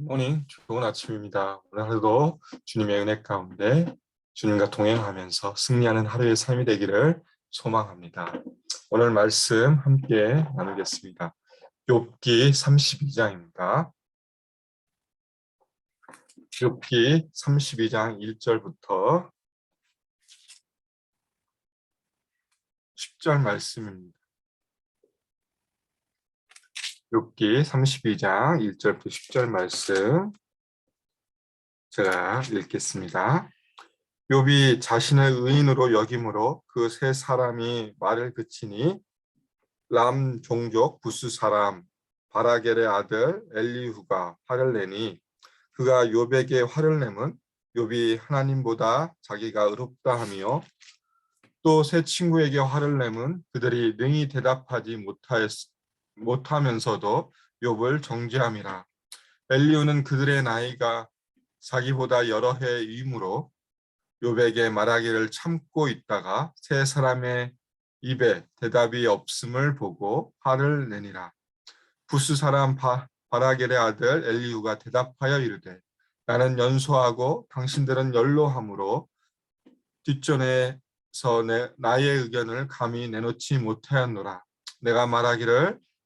모닝 좋은 아침입니다. 오늘 하루도 주님의 은혜 가운데 주님과 동행하면서 승리하는 하루의 삶이 되기를 소망합니다. 오늘 말씀 함께 나누겠습니다. 욥기 32장입니다. 욥기 32장 1절부터 10절 말씀입니다. 욥기 32장 1절부터 10절 말씀 제가 읽겠습니다. 욥이 자신을 의인으로 여김으로 그 세 사람이 말을 그치니 람 종족 부스 사람 바라겔의 아들 엘리후가 화를 내니 그가 욥에게 화를 내면 욥이 하나님보다 자기가 의롭다 하며 또 새 친구에게 화를 내면 그들이 능히 대답하지 못하였 못하면서도 욥을 정죄함이라. 엘리우는 그들의 나이가 자기보다 여러 해이므로 욥에게 말하기를 참고 있다가 세 사람의 입에 대답이 없음을 보고 화를 내니라. 부스 사람 바, 바라겔의 아들 엘리우가 대답하여 이르되 나는 연소하고 당신들은 연로함으로 뒷전에서 내, 나의 의견을 감히 내놓지 못하였노라. 내가 말하기를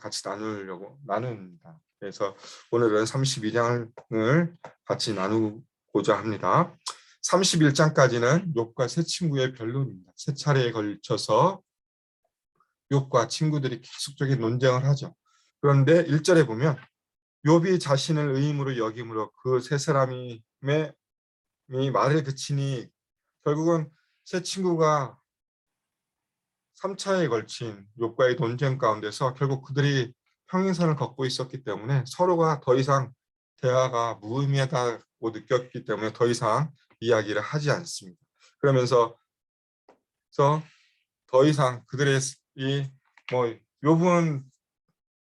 같이 나누려고 나눕니다. 그래서 오늘은 32장을 같이 나누고자 합니다. 31장까지는 욥과 세 친구의 변론입니다. 세 차례에 걸쳐서 욥과 친구들이 계속적인 논쟁을 하죠. 그런데 1절에 보면 욥이 자신을 의임으로 여김으로 그 세 사람이 말을 그치니 결국은 세 친구가 3차에 걸친 욥과의 논쟁 가운데서 결국 그들이 평행선을 걷고 있었기 때문에 서로가 더 이상 대화가 무의미하다고 느꼈기 때문에 더 이상 이야기를 하지 않습니다. 그러면서 더 이상 그들의 이뭐 욥은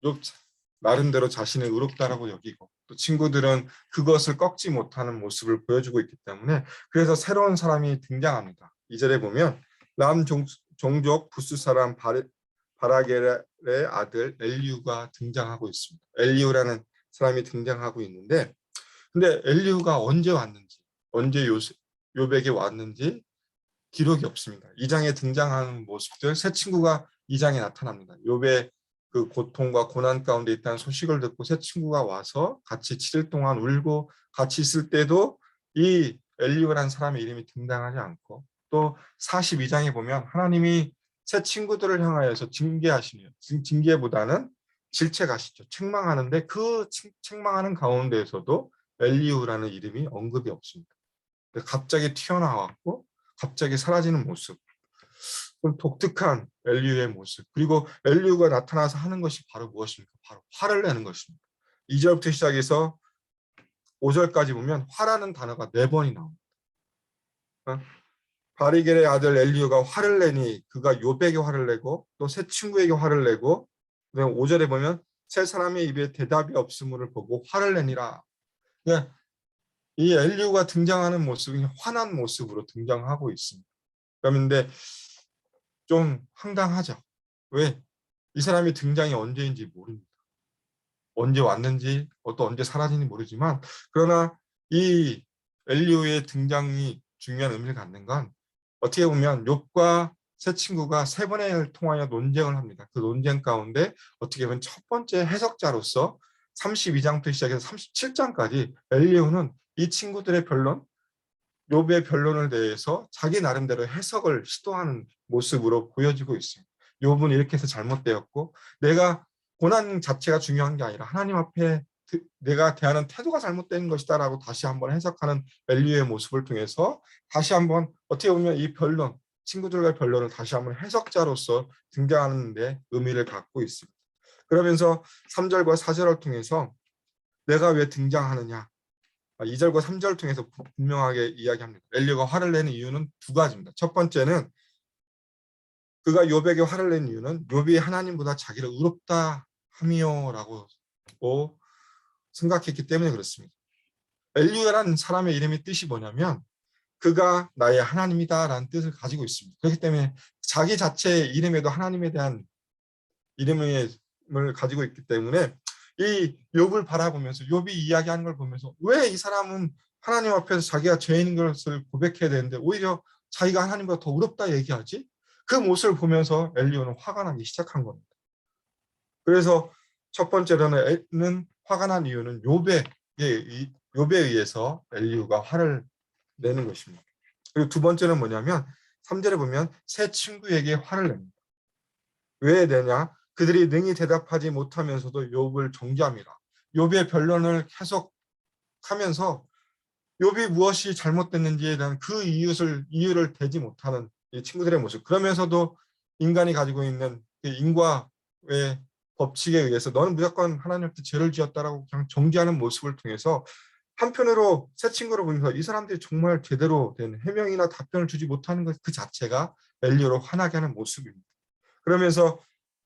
욥 나름대로 자신을 의롭다라고 여기고 또 친구들은 그것을 꺾지 못하는 모습을 보여주고 있기 때문에 그래서 새로운 사람이 등장합니다. 이 절에 보면 남 종 족 부스 사람 바라겔의 아들 엘리우가 등장하고 있습니다. 엘리우라는 사람이 등장하고 있는데 근데 엘리우가 언제 왔는지 언제 요백에 왔는지 기록이 없습니다. 이 장에 등장하는 모습들 새 친구가 이 장에 나타납니다. 요배 그 고통과 고난 가운데 있다는 소식을 듣고 새 친구가 와서 같이 7일 동안 울고 같이 있을 때도 이 엘리우라는 사람의 이름이 등장하지 않고 또 42장에 보면 하나님이 새 친구들을 향하여서 징계하시네요. 징계보다는 질책하시죠. 책망하는데 그 책망하는 가운데에서도 엘리우라는 이름이 언급이 없습니다. 갑자기 튀어나왔고 갑자기 사라지는 모습. 좀 독특한 엘리우의 모습. 그리고 엘리우가 나타나서 하는 것이 바로 무엇입니까? 바로 화를 내는 것입니다. 2절부터 시작해서 5절까지 보면 화라는 단어가 네 번이 나옵니다. 어? 바리겔의 아들 엘리우가 화를 내니 그가 요백에 화를 내고 또 새 친구에게 화를 내고 그다음 5절에 보면 세 사람의 입에 대답이 없음을 보고 화를 내니라. 그러니까 이 엘리우가 등장하는 모습이 화난 모습으로 등장하고 있습니다. 그런데 좀 황당하죠. 왜? 이 사람이 등장이 언제인지 모릅니다. 언제 왔는지 또 언제 사라지는지 모르지만 그러나 이 엘리우의 등장이 중요한 의미를 갖는 건 어떻게 보면 욥과 새 친구가 세 번을 통하여 논쟁을 합니다. 그 논쟁 가운데 어떻게 보면 첫 번째 해석자로서 32장부터 시작해서 37장까지 엘리오는 이 친구들의 변론, 욥의 변론을 대해서 자기 나름대로 해석을 시도하는 모습으로 보여지고 있습니다. 욥은 이렇게 해서 잘못되었고 내가 고난 자체가 중요한 게 아니라 하나님 앞에 내가 대하는 태도가 잘못된 것이다라고 다시 한번 해석하는 밸류의 모습을 통해서 다시 한번 어떻게 보면 이 변론, 친구들과의 변론을 다시 한번 해석자로서 등장하는데 의미를 갖고 있습니다. 그러면서 3절과 4절을 통해서 내가 왜 등장하느냐? 2절과 3절을 통해서 분명하게 이야기합니다. 엘리야가 화를 내는 이유는 두 가지입니다. 첫 번째는 그가 욥에게 화를 낸 이유는 욥이 하나님보다 자기를 의롭다 함이요라고 생각했기 때문에 그렇습니다. 엘리야라는 사람의 이름의 뜻이 뭐냐면 그가 나의 하나님이다 라는 뜻을 가지고 있습니다. 그렇기 때문에 자기 자체의 이름에도 하나님에 대한 이름을 가지고 있기 때문에 이 욥을 바라보면서 욥이 이야기하는 걸 보면서 왜 이 사람은 하나님 앞에서 자기가 죄인인 것을 고백해야 되는데 오히려 자기가 하나님보다 더 의롭다 얘기하지? 그 모습을 보면서 엘리오는 화가 나기 시작한 겁니다. 그래서 첫 번째로는 화가 난 이유는 욥에 욥에 의해서 엘리오가 화를 내는 것입니다. 그리고 두 번째는 뭐냐면 3절에 보면 새 친구에게 화를 냅니다. 왜 내냐? 그들이 능히 대답하지 못하면서도 욥을 정죄합니다. 욥의 변론을 계속 하면서 욥이 무엇이 잘못됐는지에 대한 그 이유를 이유를 대지 못하는 이 친구들의 모습. 그러면서도 인간이 가지고 있는 그 인과의 법칙에 의해서 너는 무조건 하나님한테 죄를 지었다라고 그냥 정죄하는 모습을 통해서 한편으로 새 친구를 보면서 이 사람들이 정말 제대로 된 해명이나 답변을 주지 못하는 것 그 자체가 엘리오로 화나게 하는 모습입니다. 그러면서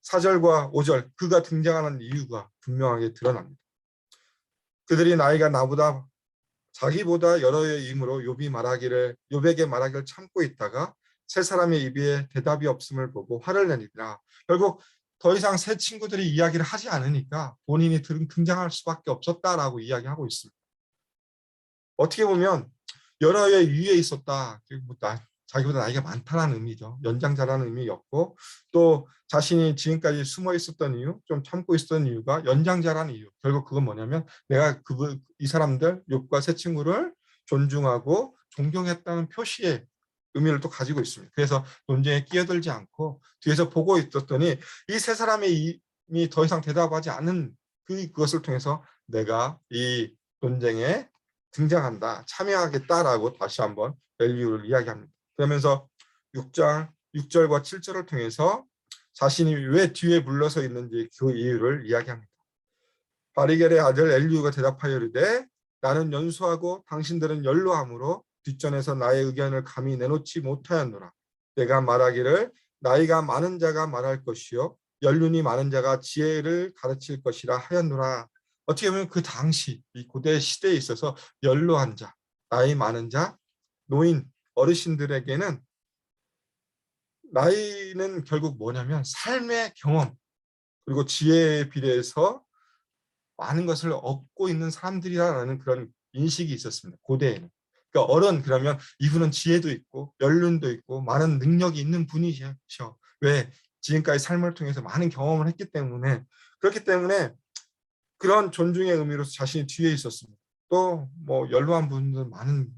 4절과 5절 그가 등장하는 이유가 분명하게 드러납니다. 그들이 나이가 나보다 자기보다 여러 의 임으로 욥이 말하기를 욥에게 말하기를 참고 있다가 세 사람의 입에 대답이 없음을 보고 화를 내니라. 결국 더 이상 새 친구들이 이야기를 하지 않으니까 본인이 등장할 수밖에 없었다라고 이야기하고 있습니다. 어떻게 보면 여러 의 위에 있었다. 뭐 자기보다 나이가 많다는 의미죠. 연장자라는 의미였고 또 자신이 지금까지 숨어 있었던 이유, 좀 참고 있었던 이유가 연장자라는 이유. 결국 그건 뭐냐면 내가 그 이 사람들 욕과 새 친구를 존중하고 존경했다는 표시의 의미를 또 가지고 있습니다. 그래서 논쟁에 끼어들지 않고 뒤에서 보고 있었더니 이 세 사람의 이미 더 이상 대답하지 않은 그 그것을 통해서 내가 이 논쟁에 등장한다, 참여하겠다라고 다시 한번 밸류를 이야기합니다. 그러면서 6장 6절과 7절을 통해서 자신이 왜 뒤에 물러서 있는지 그 이유를 이야기합니다. 바리겔의 아들 엘리우가 대답하여 이르되 나는 연수하고 당신들은 연로함으로 뒷전에서 나의 의견을 감히 내놓지 못하였노라. 내가 말하기를 나이가 많은 자가 말할 것이요 연륜이 많은 자가 지혜를 가르칠 것이라 하였노라. 어떻게 보면 그 당시 이 고대 시대에 있어서 연로한 자, 나이 많은 자, 노인, 어르신들에게는 나이는 결국 뭐냐면 삶의 경험 그리고 지혜에 비례해서 많은 것을 얻고 있는 사람들이라는 그런 인식이 있었습니다. 고대에는. 그러니까 어른 그러면 이분은 지혜도 있고 연륜도 있고 많은 능력이 있는 분이셔. 왜? 지금까지 삶을 통해서 많은 경험을 했기 때문에 그렇기 때문에 그런 존중의 의미로서 자신이 뒤에 있었습니다. 또 뭐 연로한 분들 많은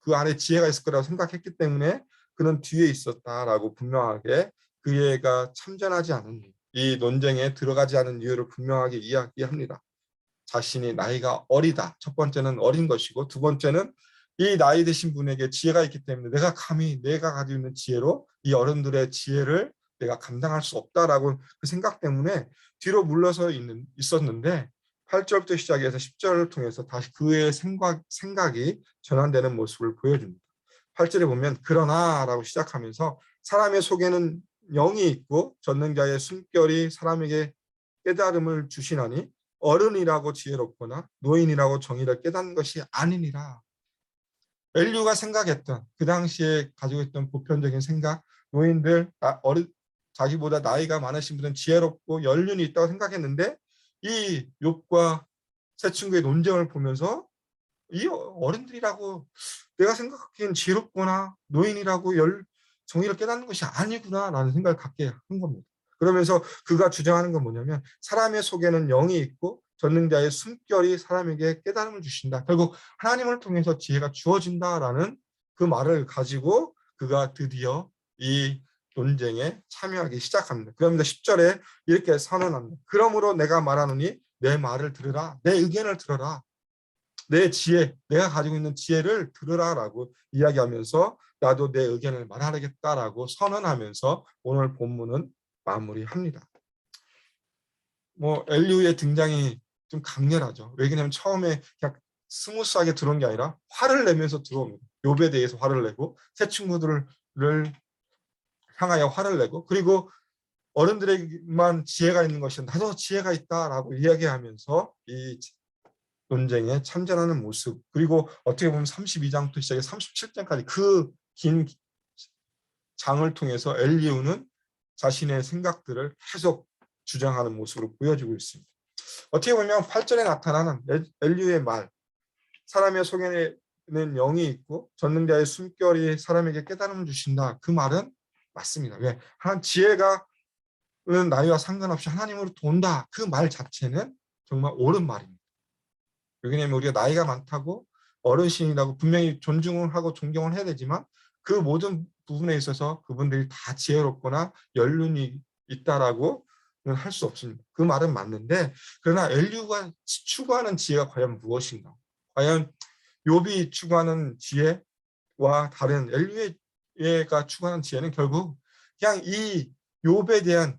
그 안에 지혜가 있을 거라고 생각했기 때문에 그는 뒤에 있었다라고 분명하게 그 애가 참전하지 않은 이 논쟁에 들어가지 않은 이유를 분명하게 이야기합니다. 자신이 나이가 어리다. 첫 번째는 어린 것이고 두 번째는 이 나이 드신 분에게 지혜가 있기 때문에 내가 감히 내가 가지고 있는 지혜로 이 어른들의 지혜를 내가 감당할 수 없다라고 그 생각 때문에 뒤로 물러서 있는 있었는데 8절부터 시작해서 10절을 통해서 다시 그의 생각, 생각이 전환되는 모습을 보여줍니다. 8절에 보면 그러나라고 시작하면서 사람의 속에는 영이 있고 전능자의 숨결이 사람에게 깨달음을 주시나니 어른이라고 지혜롭거나 노인이라고 정의를 깨닫는 것이 아니니라. 엘류가 생각했던 그 당시에 가지고 있던 보편적인 생각 노인들 어른 자기보다 나이가 많으신 분은 지혜롭고 연륜이 있다고 생각했는데 이 욥과 새 친구의 논쟁을 보면서 이 어른들이라고 내가 생각하기엔 지롭거나 노인이라고 열 정의를 깨닫는 것이 아니구나라는 생각을 갖게 한 겁니다. 그러면서 그가 주장하는 건 뭐냐면 사람의 속에는 영이 있고 전능자의 숨결이 사람에게 깨달음을 주신다. 결국 하나님을 통해서 지혜가 주어진다라는 그 말을 가지고 그가 드디어 이 논쟁에 참여하기 시작합니다. 그러면서 10절에 이렇게 선언합니다. 그러므로 내가 말하노니 내 말을 들으라. 내 의견을 들어라. 내 지혜, 내가 가지고 있는 지혜를 들으라라고 이야기하면서 나도 내 의견을 말하겠다라고 선언하면서 오늘 본문은 마무리합니다. 뭐 엘리우의 등장이 좀 강렬하죠. 왜냐하면 처음에 그냥 스무스하게 들어온 게 아니라 화를 내면서 들어옵니다. 욥에 대해서 화를 내고 새 친구들을 향하여 화를 내고 그리고 어른들에게만 지혜가 있는 것이 나도 지혜가 있다라고 이야기하면서 이 논쟁에 참전하는 모습 그리고 어떻게 보면 32장부터 시작해 37장까지 그 긴 장을 통해서 엘리우는 자신의 생각들을 계속 주장하는 모습으로 보여주고 있습니다. 어떻게 보면 8절에 나타나는 엘리우의 말 사람의 속에는 영이 있고 전능자의 숨결이 사람에게 깨달음을 주신다. 그 말은 맞습니다. 왜? 한 지혜가 나이와 상관없이 하나님으로 돈다. 그 말 자체는 정말 옳은 말입니다. 왜냐하면 우리가 나이가 많다고 어르신이라고 분명히 존중을 하고 존경을 해야 되지만 그 모든 부분에 있어서 그분들이 다 지혜롭거나 연륜이 있다라고 할 수 없습니다. 그 말은 맞는데 그러나 엘류가 추구하는 지혜가 과연 무엇인가? 과연 욥이 추구하는 지혜와 다른 엘류가 추구하는 지혜는 결국 그냥 이 욥에 대한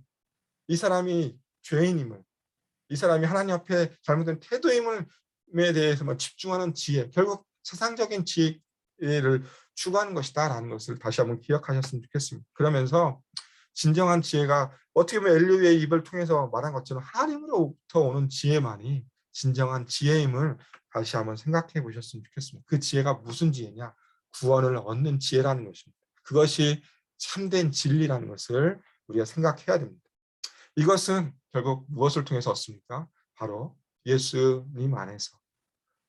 이 사람이 죄인임을 이 사람이 하나님 앞에 잘못된 태도임을 에 대해서만 집중하는 지혜 결국 세상적인 지혜를 추구하는 것이다라는 것을 다시 한번 기억하셨으면 좋겠습니다. 그러면서 진정한 지혜가 어떻게 보면 엘리의 입을 통해서 말한 것처럼 하나님으로부터 오는 지혜만이 진정한 지혜임을 다시 한번 생각해 보셨으면 좋겠습니다. 그 지혜가 무슨 지혜냐? 구원을 얻는 지혜라는 것입니다. 그것이 참된 진리라는 것을 우리가 생각해야 됩니다. 이것은 결국 무엇을 통해서 얻습니까? 바로 예수님 안에서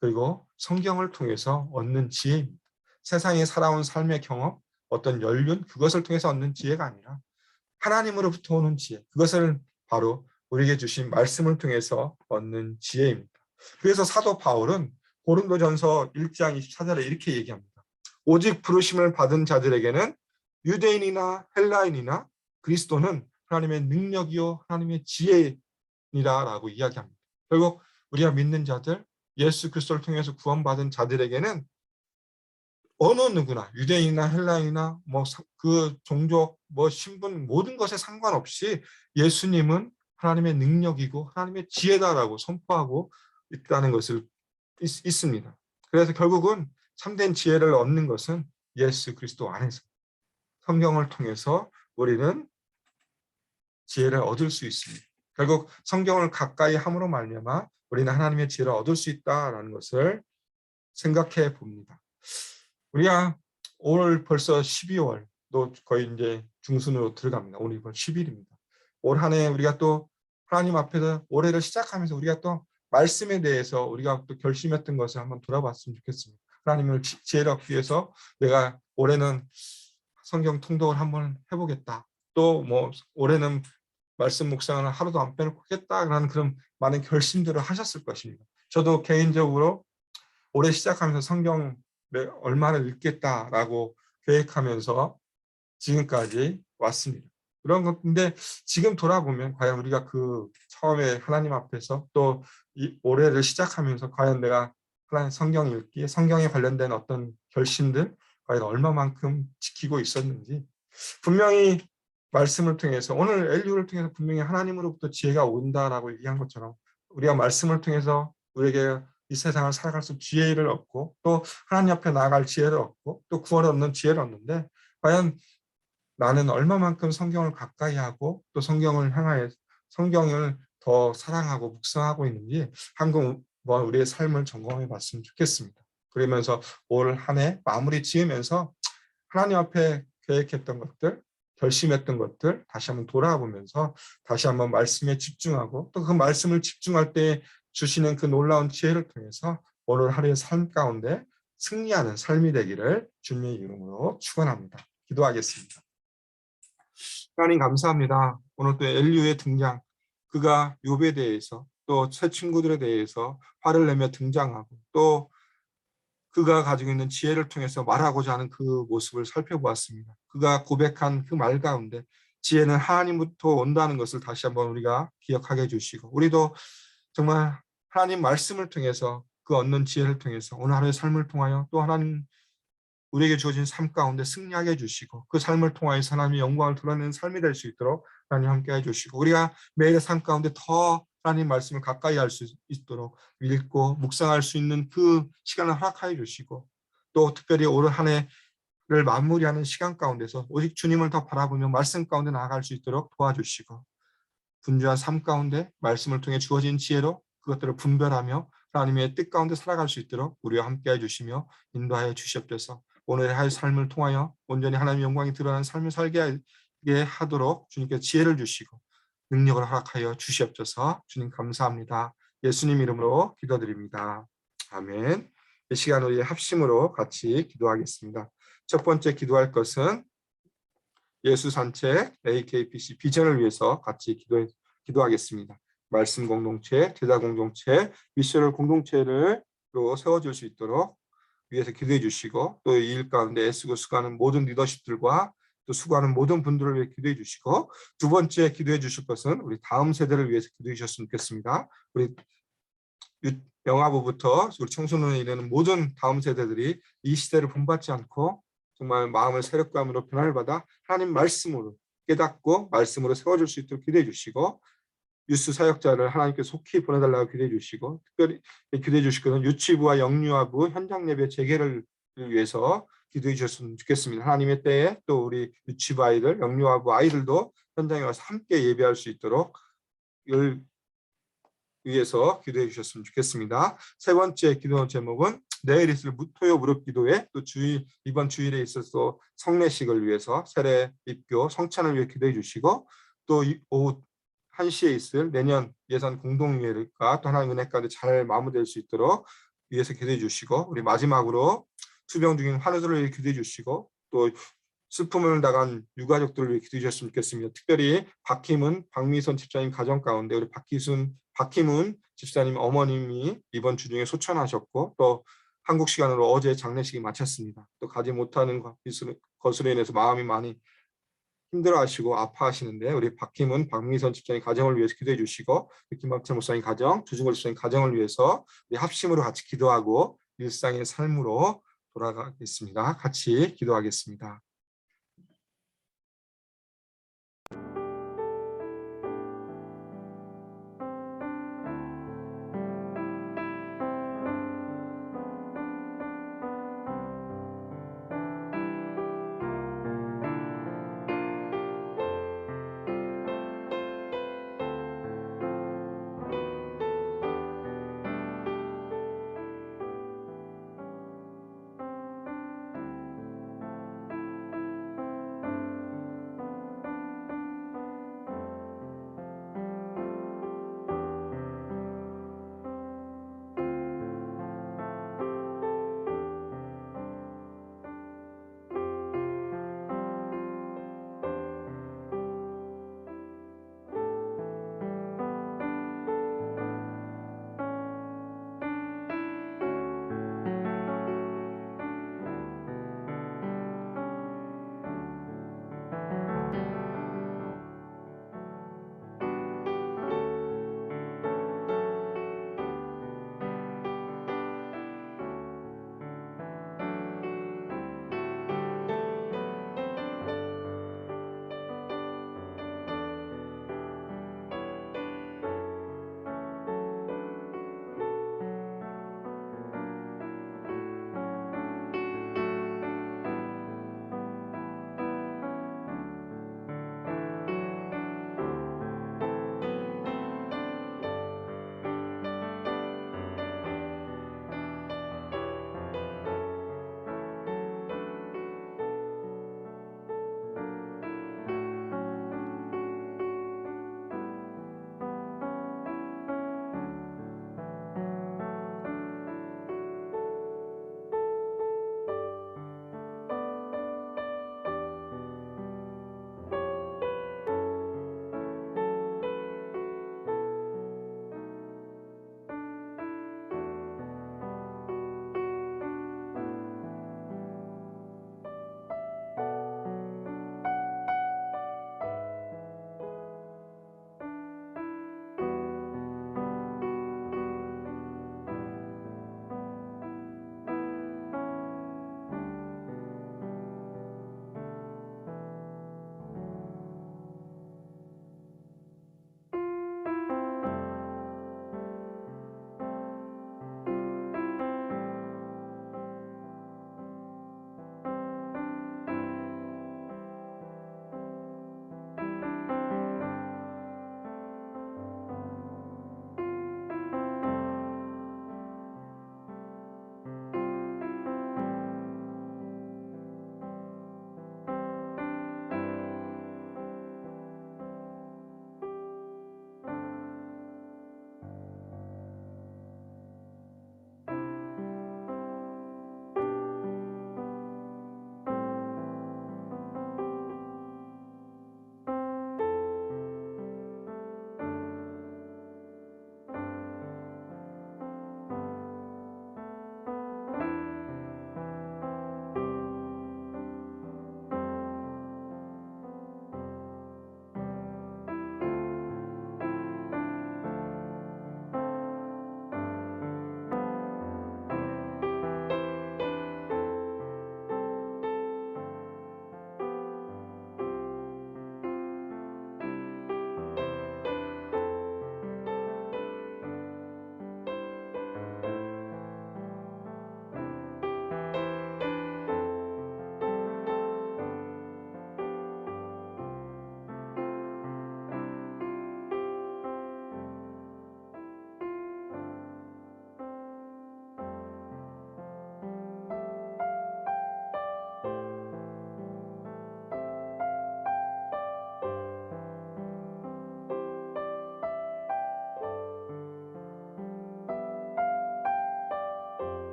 그리고 성경을 통해서 얻는 지혜입니다. 세상에 살아온 삶의 경험, 어떤 연륜 그것을 통해서 얻는 지혜가 아니라 하나님으로부터 오는 지혜 그것을 바로 우리에게 주신 말씀을 통해서 얻는 지혜입니다. 그래서 사도 바울은 고린도전서 1장 24절에 이렇게 얘기합니다. 오직 부르심을 받은 자들에게는 유대인이나 헬라인이나 그리스도는 하나님의 능력이요 하나님의 지혜니라라고 이야기합니다. 결국 우리가 믿는 자들 예수 그리스도를 통해서 구원받은 자들에게는 어느 누구나 유대인이나 헬라인이나 뭐 그 종족 뭐 신분 모든 것에 상관없이 예수님은 하나님의 능력이고 하나님의 지혜다라고 선포하고 있다는 것을 있, 있습니다. 그래서 결국은 참된 지혜를 얻는 것은 예수 그리스도 안에서 성경을 통해서 우리는 지혜를 얻을 수 있습니다. 결국 성경을 가까이 함으로 말미암아 우리는 하나님의 지혜를 얻을 수 있다라는 것을 생각해 봅니다. 우리가 올 벌써 12월도 거의 이제 중순으로 들어갑니다. 오늘 이번 10일입니다. 올 한 해 우리가 또 하나님 앞에서 올해를 시작하면서 우리가 또 말씀에 대해서 우리가 또 결심했던 것을 한번 돌아봤으면 좋겠습니다. 하나님을 지혜를 얻기 위해서 내가 올해는 성경 통독을 한번 해보겠다. 또 뭐 올해는 말씀 묵상을 하루도 안 빼놓고 하겠다라는 그런 많은 결심들을 하셨을 것입니다. 저도 개인적으로 올해 시작하면서 성경 얼마를 읽겠다라고 계획하면서 지금까지 왔습니다. 그런 건데 지금 돌아보면 과연 우리가 그 처음에 하나님 앞에서 또이 올해를 시작하면서 과연 내가 하나님 성경 읽기, 성경에 관련된 어떤 결심들 과연 얼마만큼 지키고 있었는지 분명히 말씀을 통해서 오늘 엘리우를 통해서 분명히 하나님으로부터 지혜가 온다라고 얘기한 것처럼 우리가 말씀을 통해서 우리에게 이 세상을 살아갈 수 지혜를 얻고 또 하나님 앞에 나아갈 지혜를 얻고 또 구원을 얻는 지혜를 얻는데 과연 나는 얼마만큼 성경을 가까이 하고 또 성경을 향하여 성경을 더 사랑하고 묵상하고 있는지 한번 우리의 삶을 점검해 봤으면 좋겠습니다. 그러면서 올 한 해 마무리 지으면서 하나님 앞에 계획했던 것들 결심했던 것들 다시 한번 돌아보면서 다시 한번 말씀에 집중하고 또 그 말씀을 집중할 때 주시는 그 놀라운 지혜를 통해서 오늘 하루의 삶 가운데 승리하는 삶이 되기를 주님의 이름으로 축원합니다. 기도하겠습니다. 하나님 감사합니다. 오늘 또 엘리우의 등장, 그가 욥에 대해서 또 새 친구들에 대해서 화를 내며 등장하고 또 그가 가지고 있는 지혜를 통해서 말하고자 하는 그 모습을 살펴보았습니다. 그가 고백한 그 말 가운데 지혜는 하나님부터 온다는 것을 다시 한번 우리가 기억하게 해주시고 우리도 정말 하나님 말씀을 통해서 그 얻는 지혜를 통해서 오늘 하루의 삶을 통하여 또 하나님 우리에게 주어진 삶 가운데 승리하게 해주시고 그 삶을 통하여 하나님의 영광을 드러내는 삶이 될 수 있도록 하나님 함께 해주시고 우리가 매일의 삶 가운데 더 하나님 말씀을 가까이 할 수 있도록 읽고 묵상할 수 있는 그 시간을 허락하여 주시고 또 특별히 올 한 해를 마무리하는 시간 가운데서 오직 주님을 더 바라보며 말씀 가운데 나아갈 수 있도록 도와주시고 분주한 삶 가운데 말씀을 통해 주어진 지혜로 그것들을 분별하며 하나님의 뜻 가운데 살아갈 수 있도록 우리와 함께해 주시며 인도하여 주시옵소서. 오늘의 할 삶을 통하여 온전히 하나님의 영광이 드러나는 삶을 살게 하도록 주님께 지혜를 주시고 능력을 허락하여 주시옵소서. 주님 감사합니다. 예수님 이름으로 기도드립니다. 아멘. 이 시간 우리 합심으로 같이 기도하겠습니다. 첫 번째 기도할 것은 예수 산책 AKPC 비전을 위해서 같이 기도 기도하겠습니다. 말씀 공동체, 제자 공동체, 미션을 공동체를 로 세워줄 수 있도록 위해서 기도해 주시고 또 이 일 가운데 애쓰고 수고하는 모든 리더십들과 또 수고하는 모든 분들을 위해 기도해 주시고 두 번째 기도해 주실 것은 우리 다음 세대를 위해서 기도해 주셨으면 좋겠습니다. 우리 유- 영화부부터 우리 청소년에 이르는 모든 다음 세대들이 이 시대를 본받지 않고 정말 마음을 새롭감으로 변화를 받아 하나님 말씀으로 깨닫고 말씀으로 세워줄 수 있도록 기도해 주시고 뉴스 사역자를 하나님께 속히 보내달라고 기도해 주시고 특별히 주실 것은 유치부와 영유아부 현장 예배 재개를 위해서 기도해 주셨으면 좋겠습니다. 하나님의 때에 또 우리 유치부 아이들, 영유아부 아이들도 현장에 와서 함께 예배할 수 있도록 을 위해서 기도해 주셨으면 좋겠습니다. 세 번째 기도 제목은 내일 있을 무- 토요 무릎 기도회 또 주일 이번 주일에 있어서 성례식을 위해서 세례 입교 성찬을 위해 기도해 주시고 또 이- 오후 1시에 있을 내년 예산 공동회의가 또 은혜 가운데 잘 마무리될 수 있도록 위해서 기도해 주시고 우리 마지막으로 투병 중인 환우들을 기도해 주시고 또 슬픔을 당한 유가족들을 위해 기도해 주셨으면 좋겠습니다. 특별히 박희문, 박미선 집사님 가정 가운데 우리 박희순, 박희문 집사님 어머님이 이번 주 중에 소천하셨고 또 한국 시간으로 어제 장례식이 마쳤습니다. 또 가지 못하는 것으로 인해서 마음이 많이 힘들어하시고 아파하시는데 우리 박희문, 박미선 집사님 가정을 위해서 기도해 주시고 김학철 목사님 가정, 주중걸 집사님 가정을 위해서 우리 합심으로 같이 기도하고 일상의 삶으로 돌아가겠습니다. 같이 기도하겠습니다.